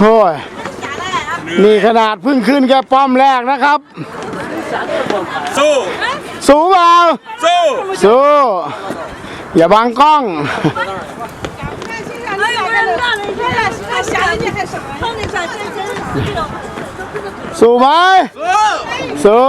โอ้ยนี่ขนาดพึ่งขึ้นแค่ป้อมแรกนะครับ สู้ สู้เปล่าสู้ สู้ อย่าบังกล้อง สู้ไหมสู้ สู้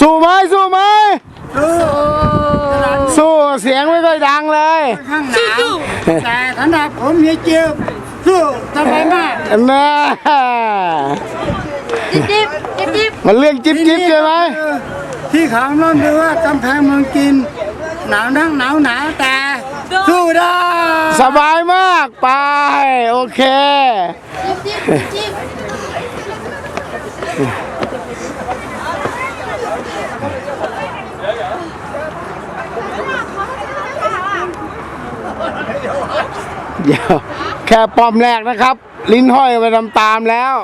สู้ไหมสู้ไหมสู้เสียงไม่ค่อยดังเลยข้างหนาวแต่สำหรับผมเฮียเจียวสู้สบายมากน่าจิ๊บจิ๊บจิ๊บจิ๊บมันเรื่องจิ๊บจิ๊บใช่ไหมที่เขาล้อมดูว่ากำแพงเมืองจีนหนาวนักหนาวหนาวแต่สู้ได้สบายมากไป โอเคจิ๊บจิ๊บจิ๊บ เดี๋ยวแค่ป้อมแรกนะครับ ลิ้นห้อยไปตามๆแล้ว